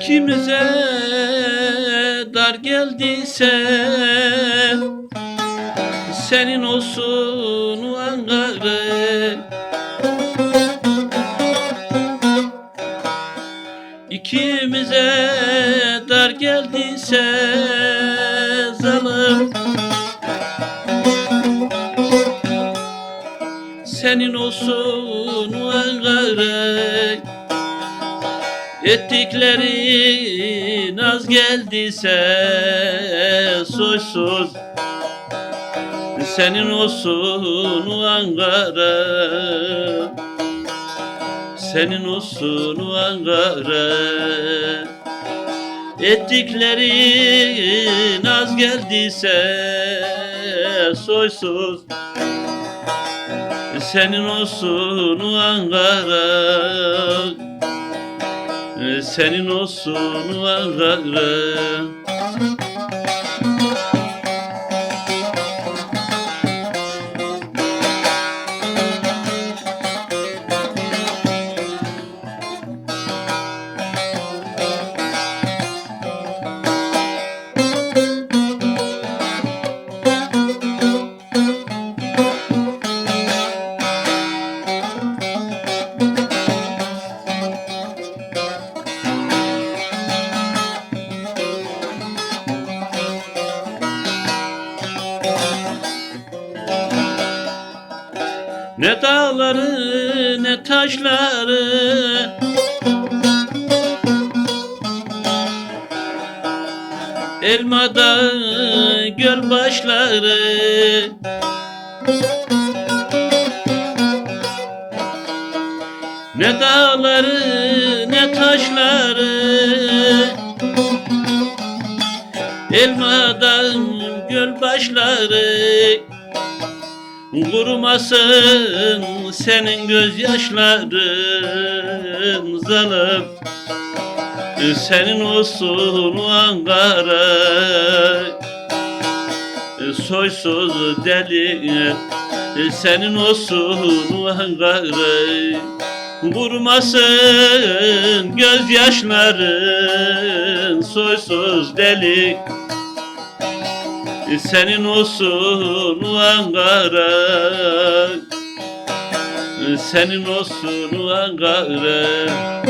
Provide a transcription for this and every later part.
İkimize dar geldiyse senin olsun Ankara İkimize dar geldiyse zalim. Senin olsun Ettikleri naz geldiyse soysuz Senin olsun Ankara. Senin olsun Ankara. Ettikleri naz geldiyse soysuz Senin olsun Ankara senin olsun Ankara Ne dağları ne taşları. Elmada göl başları. Ne dağları ne taşları. Elmadan göl başları Kurumasın senin gözyaşların zalim Senin olsun Ankara Soysuz deli Senin olsun Ankara Kurumasın gözyaşların Soysuz deli senin olsun Ankara. Senin olsun Ankara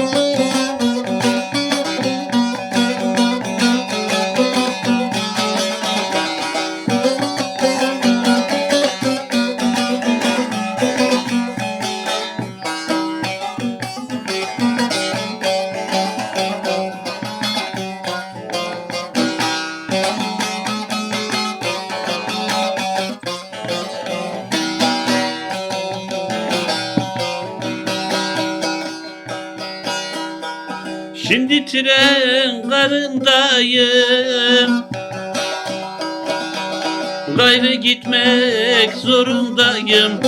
Şimdi tren karındayım. Gayrı gitmek zorundayım.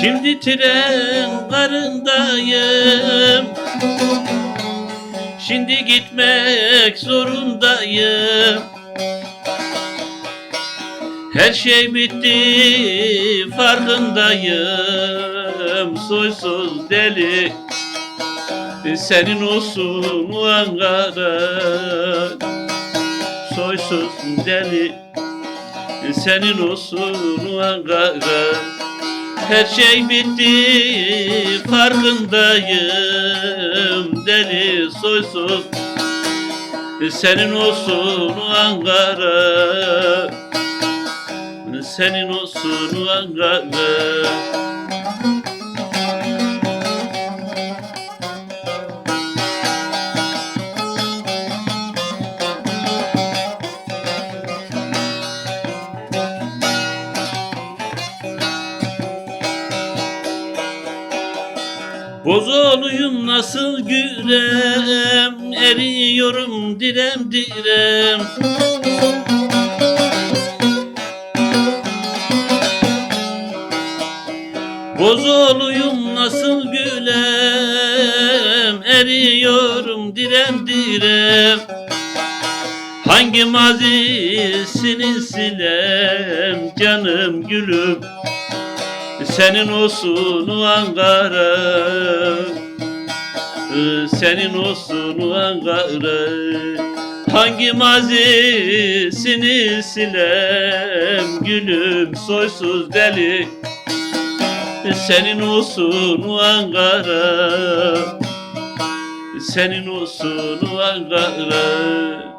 Şimdi tren karındayım. Şimdi gitmek zorundayım her şey bitti farkındayım. Soysuz deli senin olsun Ankara Soysuz deli senin olsun Ankara Her şey bitti farkındayım. Deli soysuz senin olsun Ankara senin olsun Ankara Bozoluyum nasıl gürem Eriyorum direm direm Bozoluyum nasıl gülem? Eriyorum direm direm. Hangi mazisini silem? Canım gülüm Senin olsun Ankara. Senin olsun Ankara. Hangi mazisini silem? Gülüm soysuz deli Senin olsun Ankara. Senin olsun Ankara